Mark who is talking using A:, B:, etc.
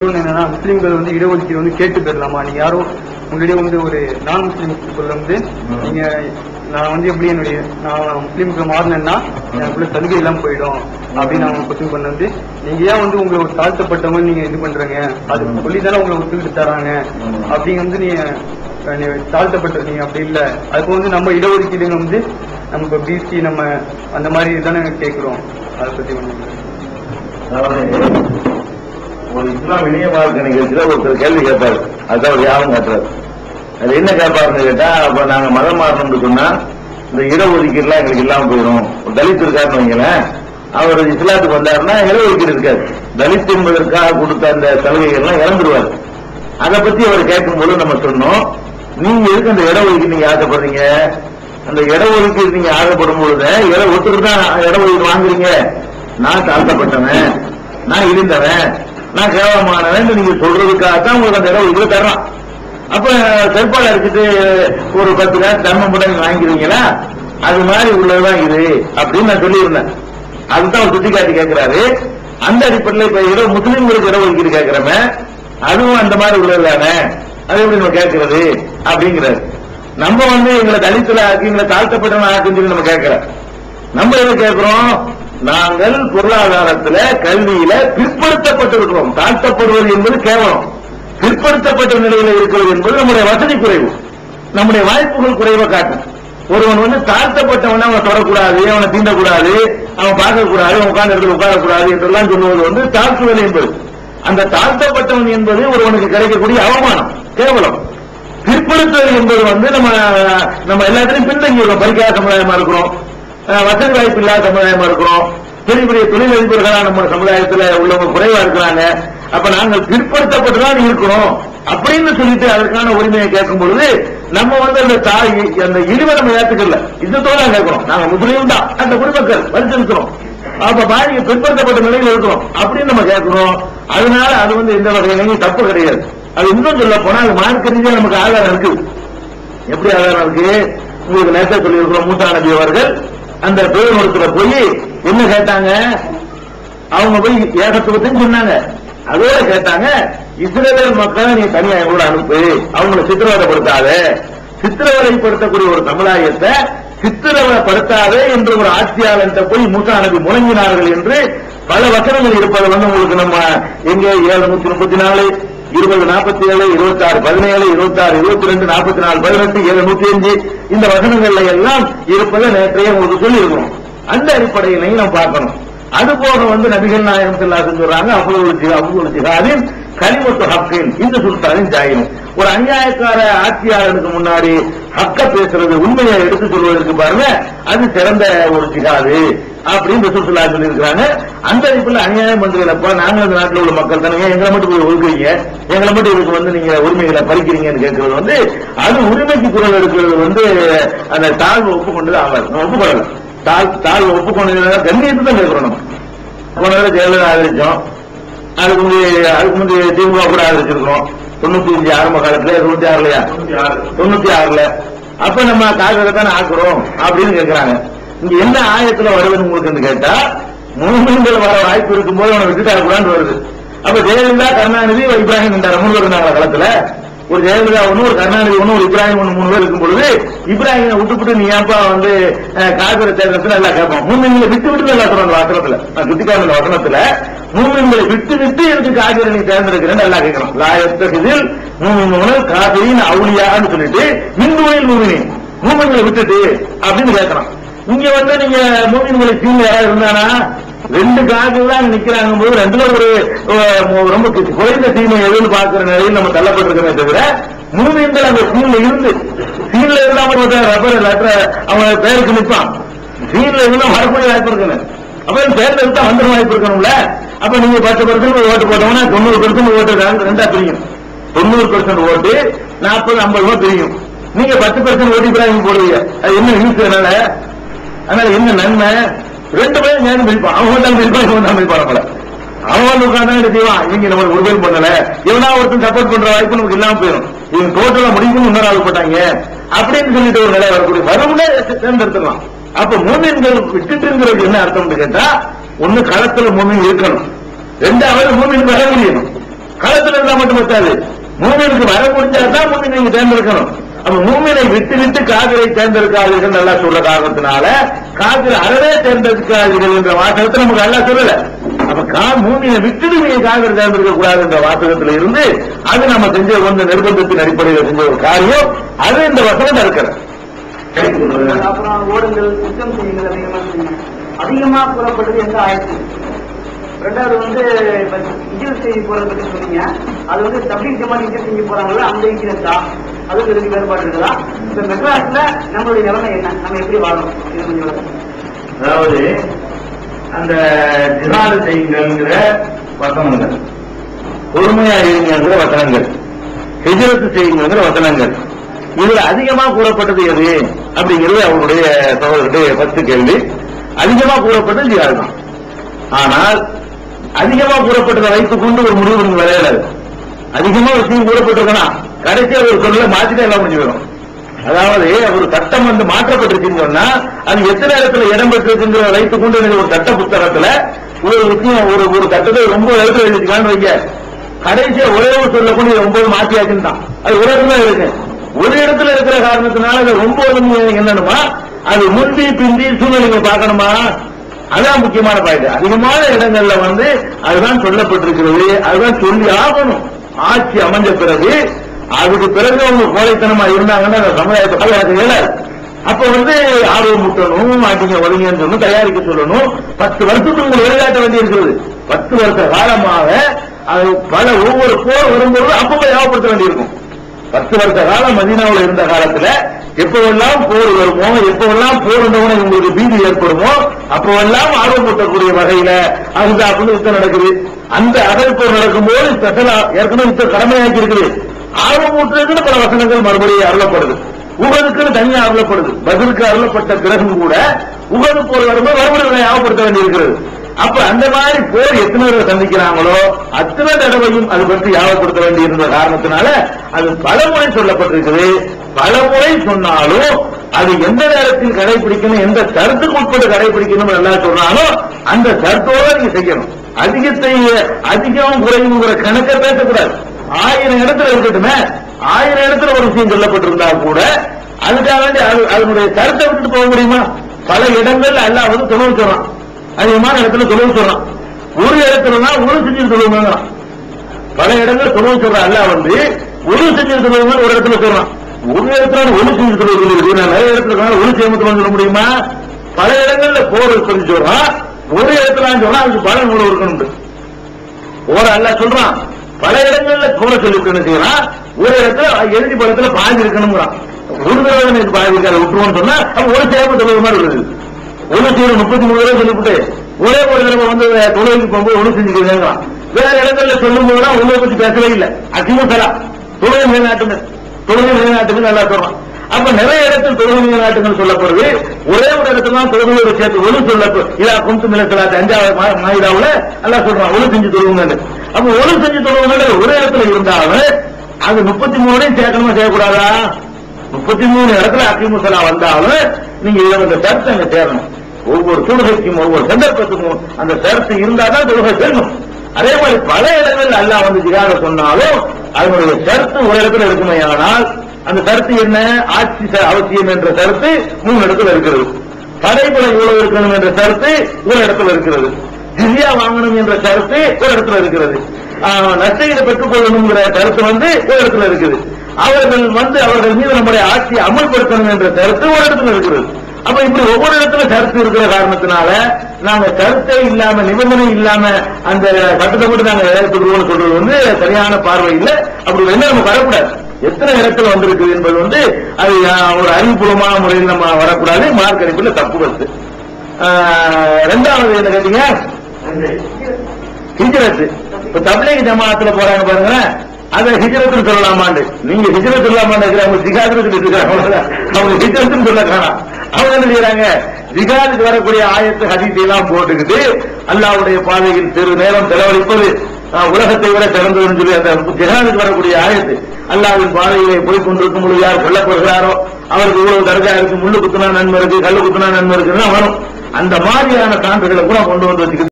A: என்னன்னா முஸ்லீம்கள் வந்து இடஒதுக்கீடு வந்து கேட்டு பெறலாமா? நீங்க யாரோ உங்களிடையே வந்து ஒரு நான் முஸ்லீம் சொல்ல வந்து நீங்க நான் வந்து எப்படி என்னுடைய நான் முஸ்லீம்க்கு மாறினேன்னா எனக்குள்ள சலுகை எல்லாம் போயிடும் அப்படின்னு அவங்க கொஸ்டின் பண்ண வந்து நீங்க ஏன் வந்து உங்களை ஒரு தாழ்த்தப்பட்டவங்க நீங்க இது பண்றீங்க? அது சொல்லி தானே உங்களை ஒத்துக்கிட்டு தராங்க. அப்படிங்க வந்து நீங்க தாழ்த்தப்பட்டிருக்கீங்க. அப்படி இல்ல. அதுக்கு வந்து நம்ம இடஒதுக்கீடுங்க வந்து நம்ம இப்போ பிசி நம்ம அந்த மாதிரி தானே கேட்கிறோம் அதை பத்தி கொஞ்சம்
B: ஒரு இஸ்லாம் இணைய மார்க்க நிகழ்ச்சியில ஒருத்தர் கேள்வி கேட்பாரு. அதுதான் ஒரு யாரும் கேட்டாரு அது என்ன கேட்பாருன்னு கேட்டா அப்ப நாங்க மதம் மாறணும்னு சொன்னா இந்த இடஒதுக்கீடுலாம் எங்களுக்கு இல்லாம போயிடும். ஒரு தலித் இருக்காருன்னு வைங்களேன். அவர் இஸ்லாத்துக்கு வந்தாருன்னா இடஒதுக்கீடு இருக்காது. தலித் என்பதற்காக கொடுத்த அந்த சலுகைகள்லாம் இறந்துருவார். அதை பத்தி அவர் கேட்கும்போது நம்ம சொன்னோம் நீங்க எதுக்கு அந்த இடஒதுக்கீடு நீங்க ஆசைப்படுறீங்க? அந்த இடஒதுக்கீடு நீங்க ஆசைப்படும் பொழுது இட ஒருத்தர் தான் இடஒதுக்கீடு வாங்குறீங்க. நான் தாழ்த்தப்பட்டவன் நான் இருந்தவன். நான் கேவலமானவன் நீங்க சொல்றதுக்காகத்தான் உங்களுக்கு அந்த இடஒதுக்கீடு தர்றான் அப்ப செருப்பால் அடிச்சுட்டு ஒரு பத்து காசு தர்மம் கூட நீங்க வாங்கிக்கிறீங்களா? அது மாதிரி உள்ளதுதான் இது அப்படின்னு நான் சொல்லியிருந்தேன். அதுதான் அவர் சுட்டிக்காட்டி கேட்கிறாரு. அந்த அடிப்படையில் இப்ப இட முஸ்லீம்களுக்கு இடஒதுக்கீடு கேட்கிறமே அதுவும் அந்த மாதிரி உள்ளது தானே? அது எப்படி நம்ம கேட்கறது? அப்படிங்கிறாரு. நம்ம வந்து எங்களை தலித்துல ஆக்கி எங்களை தாழ்த்தப்பட்டவன் ஆக்குன்னு சொல்லி நம்ம கேட்கிறோம். நம்ம எதை கேட்கிறோம்? நாங்கள் பொருளாதாரத்துல கல்வியில பிற்படுத்தப்பட்டிருக்கிறோம். தாழ்த்தப்படுவது என்பது கேவலம். பிற்படுத்தப்பட்ட நிலையில இருக்கிறது என்பது நம்முடைய வசதி குறைவு. நம்முடைய வாய்ப்புகள் குறைவை காட்டும். ஒருவன் வந்து தாழ்த்தப்பட்டவனை அவனை தொடக்கூடாது அவனை தீண்டக்கூடாது அவன் பார்க்கக்கூடாது அவன் உட்கார்ந்த இடத்துல உட்காரக்கூடாது என்றெல்லாம் சொல்லுவது வந்து தாழ்த்துதல் என்பது. அந்த தாழ்த்தப்பட்டவன் என்பது ஒருவனுக்கு கிடைக்கக்கூடிய அவமானம் கேவலம். பிற்படுத்துதல் என்பது வந்து நம்ம நம்ம எல்லாத்திலையும் பின்தங்கியிருக்கோம் இருக்கோம் சமுதாயமா இருக்கிறோம். வசதி வாய்ப்பு இல்லாத சமுதாயமா இருக்கிறோம். பெரிய பெரிய தொழிலதிபர்களா நம்ம சமுதாயத்துல உள்ளவங்க குறைவா இருக்கிறாங்க. அப்ப நாங்கள் பிற்படுத்தப்பட்டுதான் இருக்கிறோம் அப்படின்னு சொல்லிட்டு அதற்கான உரிமையை கேட்கும் பொழுது நம்ம வந்து அந்த தாய் அந்த இழிவை நம்ம ஏத்துக்கல. இதத்தோட கேட்கிறோம். நாங்க முஸ்லீம் தான் அந்த குடிமக்கள் வலிச்சிருக்கிறோம் அப்ப பாதிக்க பிற்படுத்தப்பட்ட நிலையில் இருக்கிறோம். அப்படின்னு நம்ம கேட்கிறோம். அதனால அது வந்து எந்த வகையிலையும் தப்பு கிடையாது. அது இன்னும் சொல்ல போனா அது மார்க்க ரீதியா நமக்கு ஆதாரம் இருக்குது எப்படி ஆதாரம் இருக்கு? உங்களுக்கு நேரத்தை சொல்லியிருக்கிறோம் மூத்தா நபி அவர்கள். அந்த பேருத்துல போய் என்ன கேட்டாங்க? அவங்க போய் ஏகத்துவத்தையும் சொன்னாங்க. அதோட கேட்டாங்க இஸ்ரேலர் மக்களை நீ தனியா எங்களோட அனுப்பு. அவங்களை சித்திரவதைப்படுத்தாத. சித்திரவதைப்படுத்தக்கூடிய ஒரு சமுதாயத்தை சித்திரவதைப்படுத்தாதே என்று ஒரு ஆட்சியாளர்கிட்ட போய் மூசா நபி முழங்கினார்கள் என்று பல வசனங்கள் இருப்பது வந்து உங்களுக்கு நம்ம எங்க ஏழு நூத்தி முப்பத்தி நாலு இருபது நாற்பத்தி ஏழு இருபத்தி ஆறு பதினேழு இருபத்தி ஆறு இருபத்தி ரெண்டு நாற்பத்தி நாலு பதினெட்டு ஏழு நூத்தி அஞ்சு இந்த வசனங்கள்ல எல்லாம் இருப்பதை நேற்றைய உங்களுக்கு சொல்லியிருக்கிறோம். அந்த அடிப்படையிலையும் நம்ம பார்க்கணும். அது போக வந்து நபிகள் நாயகம் செல்லாசன் சொல்றாங்க அவ்வளவு அவ்வளவு ஜிஹாதின் கனிமத்து ஹக்கின். இந்த சுல்தானின் ஜாயினும் ஒரு அநியாயக்கார ஆட்சியாளருக்கு முன்னாடி ஹக்க பேசுறது உண்மையை எடுத்து சொல்வதற்கு பாருங்க அது சிறந்த ஒரு ஜிகாது அப்படின்னு ரசூலுல்லா சொல்லியிருக்காங்க அந்த அடிப்பில் அநியாயம் பண்றீங்களப்பா நாங்கள் அந்த நாட்டில் உள்ள மக்கள் தானே எங்களை மட்டும் போய் ஒதுக்குறீங்க? எங்களை மட்டும் இதுக்கு வந்து நீங்க உரிமைகளை பறிக்கிறீங்கன்னு கேட்கறது வந்து அது உரிமைக்கு குரல் எடுக்கிறது வந்து அந்த தாழ்வு ஒப்புக்கொண்டது ஆகாது நம்ம ஒப்புக்கொள்ளல. தாழ் தாழ்வு ஒப்புக்கொண்டது கண்ணியத்தை தான் கேட்கிறோம் நம்ம. போன ஜெயலலிதா ஆதரிச்சோம். அதுக்கு முந்தைய அதுக்கு முந்தைய திமுக கூட ஆதரிச்சிருக்கிறோம். தொண்ணூத்தி அஞ்சு ஆரம்ப காலத்துல தொண்ணூத்தி ஆறுலயா தொண்ணூத்தி ஆறுல அப்ப நம்ம காங்கிரஸ் தானே ஆக்குறோம் அப்படின்னு கேட்கிறாங்க. இங்க என்ன ஆயத்துல வருவது உங்களுக்கு கேட்டா மூணுங்கள் வர வாய்ப்பு இருக்கும்போது அவனை விட்டுட்டாரு வருது. அப்ப ஜெயலலிதா கருணாநிதி இப்ராஹிம் இந்த மூணு பேர் இருந்தாங்க களத்துல. ஒரு ஜெயலலிதா ஒண்ணு ஒரு கருணாநிதி ஒண்ணு ஒரு இப்ராஹிம் ஒண்ணு மூணு பேர் இருக்கும் பொழுது இப்ராஹிமை விட்டுவிட்டு நீ ஏப்பா வந்து காவிரி தேர்தல் எல்லாம் கேட்பான் மூமின்களை விட்டு விட்டு நல்லா சொல்றாங்க வசனத்துல நான் சுட்டிக்காமல் வசனத்துல மூமின்களை விட்டு விட்டு எனக்கு காவிரி நீ தேர்ந்தெடுக்கிறேன்னு நல்லா கேட்கணும் லாயத்தகிதில் மூமின் காதலின் அவுளியான்னு சொல்லிட்டு மின்துவையில் மூமினி மூமின்களை விட்டுட்டு அப்படின்னு கேட்கணும் இங்க வந்து நீங்க மூமின்களை சீன் யாராவது இருந்தானா? ரெண்டு கார்கள் தான் நிக்கிறாங்க போது ரெண்டுல ஒரு ரொம்ப குறைந்த தீமை எதுன்னு பாக்குற நிலையில் நம்ம தள்ளப்பட்டிருக்கமே தவிர மூமியங்கள் அந்த சீன்ல இருந்து சீன்ல இல்லாம ரப்பர் லெட்டர் அவன் பேருக்கு நிற்பான். சீன்ல இருந்தா வரக்கூடிய வாய்ப்பு இருக்கணும் அப்ப தேர்ந்தெடுத்தா வந்துட வாய்ப்பு இருக்கணும்ல? அப்ப நீங்க பத்து பர்சன்ட் ஓட்டு போட்டோம்னா தொண்ணூறு பர்சன்ட் ஓட்டு ரெண்டு- ரெண்டா பிரியும். தொண்ணூறு பர்சன்ட் ஓட்டு நாற்பது ஐம்பது ரூபாய் பிரியும். நீங்க பத்து பர்சன்ட் ஓட்டு போடுவீங்க. அது என்ன யூஸ் அதனால அதனால என்ன நன்மை? ரெண்டு பேரும் ஞானம் பிரிப்பான் அவன் தான் பிரிப்பான் இவன் தான் பிரிப்பான் போல. அவன் வந்து என்ன செய்வான்? இவங்க நம்ம ஒரு பேர் பண்ணல. இவனா ஒருத்தன் சப்போர்ட் பண்ற வாய்ப்பு நமக்கு இல்லாம போயிடும். இவன் டோட்டலா முடிக்கும் இன்னொரு ஆள் போட்டாங்க. அப்படின்னு சொல்லிட்டு ஒரு நிலை வரக்கூடிய வரும்னே தேர்ந்தெடுத்துக்கலாம் அப்ப மூமியன்கள் விட்டுட்டு இருக்கிறது என்ன அர்த்தம்னு கேட்டா ஒண்ணு களத்துல மூமியன் இருக்கணும். ரெண்டாவது மூமியன் வர முடியணும். களத்துல இருந்தா மட்டும் பத்தாது. மூமியனுக்கு வர முடிஞ்சாதான் மூமியன் நீங்க தேர்ந்தெடுக்கணும். அப்ப மூமினை விட்டு விட்டு காவிரை தேர்ந்தெடுக்காதீர்கள் நல்லா சொல்ற காரணத்தினால காவிரி அறவே தேர்ந்தெடுக்காதீர்கள் என்ற வாசகத்தை நமக்கு நல்லா சொல்லல. அப்ப கா மூமியை விட்டுட்டு நீங்க காவிரி தேர்ந்தெடுக்க கூடாது என்ற வாசகத்துல இருந்து அது நம்ம செஞ்ச ஒன்று நிர்பந்தத்தின் அடிப்படையில் செஞ்ச ஒரு காரியம். அது இந்த வசனம் இருக்கிறது
C: அப்புறம் அதிகமா கூறப்பட்டது எந்த ரெண்டாவது வந்து இப்ப இஜில் செய்தி போகிறத பத்தி சொன்னீங்க. அது வந்து தப்லீக் ஜமாத் இஜில் செஞ்சு போறாங்கல்ல அந்த இஜிலத்தா அதுக்கு ரெண்டு வேறுபாடு இருக்கலாம் இப்ப மெட்ராஸ்ல நம்மளுடைய நிலைமை என்ன? நம்ம எப்படி வாழணும்? இது கொஞ்சம்
B: அதாவது அந்த ஜிஹாது செய்யுங்கிற வசனங்கள் பொறுமையா இருங்கிற வசனங்கள் ஹிஜரத்து செய்யுங்கிற வசனங்கள் இதுல அதிகமா கூறப்பட்டது எது? அப்படிங்கிறது அவருடைய சகோதரருடைய பத்து கேள்வி. அதிகமா கூறப்பட்டது ஜிஹாது தான் ஆனால் அதிகமா கூறப்பட்டதை வைத்துக் கொண்டு ஒரு முடிவு நீங்க விளையாடாது அதிகமா விஷயம் கூறப்பட்டிருக்கணும் கடைசியா ஒரு சொல்ல மாத்திட்டே எல்லாம் முடிஞ்சு வரும் அதாவது ஒரு சட்டம் வந்து மாற்றப்பட்டிருக்குன்னு சொன்னா அது எத்தனை இடத்துல இடம் பெற்றிருக்குங்கிறத வைத்துக் கொண்டு எனக்கு ஒரு சட்ட புத்தகத்துல ஒரு விஷயம் ஒரு ஒரு சட்டத்தை ரொம்ப இடத்துல எழுதிக்கலாம்னு வைக்க கடைசியா ஒரே ஒரு சொல்லக்கூடிய ஒன்பது மாற்றியாச்சுன்னு தான். அது ஒரு இடத்துல இருக்கு. ஒரு இடத்துல இருக்கிற காரணத்தினால அது ரொம்ப என்னன்னுமா? அது முந்தி பிந்தி சூழ்நிலை பார்க்கணுமா? அதான் முக்கியமான பாயிண்ட் அதிகமான இடங்கள்ல வந்து அதுதான் சொல்லப்பட்டிருக்கிறது. அதுதான் சொல்லி ஆகணும். ஆட்சி அமைஞ்ச பிறகு அதுக்கு பிறகு அவங்க கோழைத்தனமா இருந்தாங்கன்னா அந்த சமுதாயத்தை பாதுகாக்க இயலாது. அப்ப வந்து ஆர்வம் முட்டணும் அப்படிங்க ஒதுங்கன்னு சொல்லணும் தயாரிக்க சொல்லணும். பத்து வருஷத்துக்கு உங்களுக்கு வழிகாட்ட வேண்டி இருக்கிறது பத்து வருஷ காலமாக அது பல ஒவ்வொரு போர் வரும்போது அப்பப்ப ஞாபகப்படுத்த வேண்டியிருக்கும். பத்து வருஷ காலம் மதீனாவில் இருந்த காலத்துல எப்பவெல்லாம் போர் வருமோ எப்பவெல்லாம் போர் வந்தவன உங்களுக்கு பீதி ஏற்படுமோ அப்பவெல்லாம் ஆர்வம் ஊட்டக்கூடிய வகையில அந்த அப்படின்னு யுத்தம் நடக்குது. அந்த அகல் போர் நடக்கும்போது ஸ்பெஷலா ஏற்கனவே யுத்தம் கடமையாக்கி இருக்குது ஆர்வம் ஊட்டுறதுக்குன்னு பல வசனங்கள் மறுபடியும் அருளப்படுது. உகதுக்குன்னு தனியாக அருளப்படுது. பதிலுக்கு அருளப்பட்ட பிறகும் கூட உகது போர் வரும்போது மறுபடியும் ஞாபகப்படுத்த வேண்டியிருக்கிறது. அப்ப அந்த மாதிரி போர் எத்தனை தடவை சந்திக்கிறாங்களோ அத்தனை தடவையும் அது பற்றி ஞாபகப்படுத்த வேண்டியிருந்த காரணத்தினால அது பல முறை சொல்லப்பட்டிருக்குது. பல முறை சொன்னாலும் அது எந்த நேரத்தில் கடைபிடிக்கணும் எந்த கருத்துக்கு உட்பட்டு கடைபிடிக்கணும் எல்லாம் சொன்னாலும் அந்த கருத்தோட நீங்க செய்யணும். அதிகத்தை அதிகம் குறைவுங்கிற கணக்கை பேசக்கூடாது. ஆயிரம் இடத்துல இருக்கட்டுமே ஆயிரம் இடத்துல ஒரு விஷயம் சொல்லப்பட்டிருந்தா கூட அதுக்காக வேண்டி அது அதனுடைய கருத்தை விட்டுட்டு போக முடியுமா? பல இடங்கள்ல எல்லாம் வந்து துணை சொல்றான். அதிகமான இடத்துல தொழில் சொல்றான். ஒரு இடத்துல தான் ஒரு செஞ்சு தொழுவுங்கிறான் பல இடங்கள் தொழில் சொல்றான் எல்லாம் வந்து ஒரு செஞ்சு தொழுவுங்க ஒரு இடத்துல சொல்றான். ஒரு இடத்துல ஒளி செஞ்சு இருக்கு நான் நிறைய இடத்துல ஒளி சேமத்தில் சொல்ல முடியுமா? பல இடங்கள்ல போர் சொல்லி சொல்றான் ஒரு இடத்துல சொன்னா அதுக்கு பல நூறு இருக்கணும் போற அல்ல சொல்றான். பல இடங்கள்ல போற சொல்லி என்ன செய்யறான் ஒரு இடத்துல எழுதி படத்துல பாதி இருக்கணுங்கிறான் ஒரு தடவை எனக்கு பாதி இருக்காது. விட்டுருவோம்னு சொன்னா ஒரு சேம தொழில் மாதிரி இருக்குது. ஒரு சீரு முப்பத்தி மூணு தடவை சொல்லிவிட்டு ஒரே ஒரு தடவை வந்து தொழிலுக்கு போகும்போது ஒண்ணு செஞ்சுக்கிறாங்க வேற இடங்கள்ல சொல்லும் போதுதான் உங்களை பத்தி பேசவே இல்லை. அக்கிமசலா தொழில் நிலைநாட்டுங்க தொழுகை நிலைநாட்டுங்க நல்லா சொல்றான். அப்ப நிறைய இடத்தில் தொழுகு நிலைநாட்டுகள் சொல்லப்படுது ஒரே ஒரு இடத்துல தான் தொழிலோடு சேர்த்து ஒழு சொல்ல இதா கும்து நிலத்திலாத்து அஞ்சாவது மாயிடாவில் நல்லா சொல்றான் ஒழு செஞ்சு தொழுவுங்க அப்ப ஒழு செஞ்சு தொழுவுங்க ஒரே இடத்துல இருந்தாலும் அது முப்பத்தி மூணையும் சேர்க்கணுமா செய்யக்கூடாதா முப்பத்தி மூணு இடத்துல அக்கிமுசலா வந்தாலும் நீங்க இதுல இந்த சர்த்து அங்க சேரணும். ஒவ்வொரு தொழுகைக்கும் ஒவ்வொரு சந்தர்ப்பத்துக்கும் அந்த சர்த்து இருந்தாதான் தொழுகை சேரணும் அதே மாதிரி பல இடங்கள் நல்லா வந்து ஜிகாத சொன்னாலும் அதனுடைய கருத்து ஒரு இடத்துல இருக்குமே ஆனால் அந்த கருத்து என்ன? ஆட்சி அவசியம் என்ற கருத்து மூணு இடத்துல இருக்கிறது. படைப்படை இவ்வளவு இருக்கணும் என்ற கருத்து ஒரு இடத்துல இருக்கிறது. ஜிசியா வாங்கணும் என்ற கருத்து ஒரு இடத்துல இருக்கிறது. ஆஹ், நஷ்டஈடு பெற்றுக் கொள்ளணுங்கிற கருத்து வந்து ஒரு இடத்துல இருக்குது. அவர்கள் வந்து அவர்கள் மீது நம்முடைய ஆட்சியை அமல்படுத்தணும் என்ற கருத்து ஒரு இடத்துல இருக்கிறது. அப்ப இப்படி ஒவ்வொரு இடத்துல கருத்து இருக்கிற காரணத்தினால நாங்க கருத்தை இல்லாம நிபந்தனை இல்லாம அந்த சட்டத்தை மட்டும் நாங்க ஏற்படுவோம்னு சொல்றது வந்து சரியான பார்வை இல்லை. அப்படி வந்து நம்ம வரக்கூடாது. எத்தனை இடத்துல வந்திருக்கு என்பது வந்து அது ஒரு அறிவுபூர்வமான முறையில் நம்ம வரக்கூடாது. மார்க் அடிப்பில் தப்பு வருது. ஆஹ், ரெண்டாவது என்ன கேட்டீங்க? ஹிஜரத்து. இப்ப தமிழக ஜமாத்துல போறாங்க பாருங்க அதை ஹிஜரத்துன்னு சொல்லலாமாண்டு. நீங்க ஹிஜ்ரத் சொல்லாமான்னு அவங்க ஜிகாதுன்னு இருக்கிறாங்க. அவங்க ஹிஜரத்துன்னு சொல்ல காணாம் அவங்க என்ன செய்யறாங்க? ஜிகாதுக்கு வரக்கூடிய ஆயத்து ஹதீத்தை எல்லாம் போட்டுக்கிட்டு அல்லாவுடைய பாதையில் சிறு நேரம் செலவழிப்பது உலகத்தை விட சிறந்ததுன்னு சொல்லி அந்த ஜிகாதுக்கு வரக்கூடிய ஆயத்து அல்லாவின் பாதையிலே போய் கொண்டிருக்கும் பொழுது யார் கொல்லப்படுகிறாரோ அவருக்கு இவ்வளவு தர்கா இருக்கு முள்ளு குத்துனா நன்மை இருக்கு கல்லு குத்துனா நன்மை இருக்குன்னு வரும். அந்த மாதிரியான சான்றுகளை கூட கொண்டு வந்து வச்சுக்கிட்டு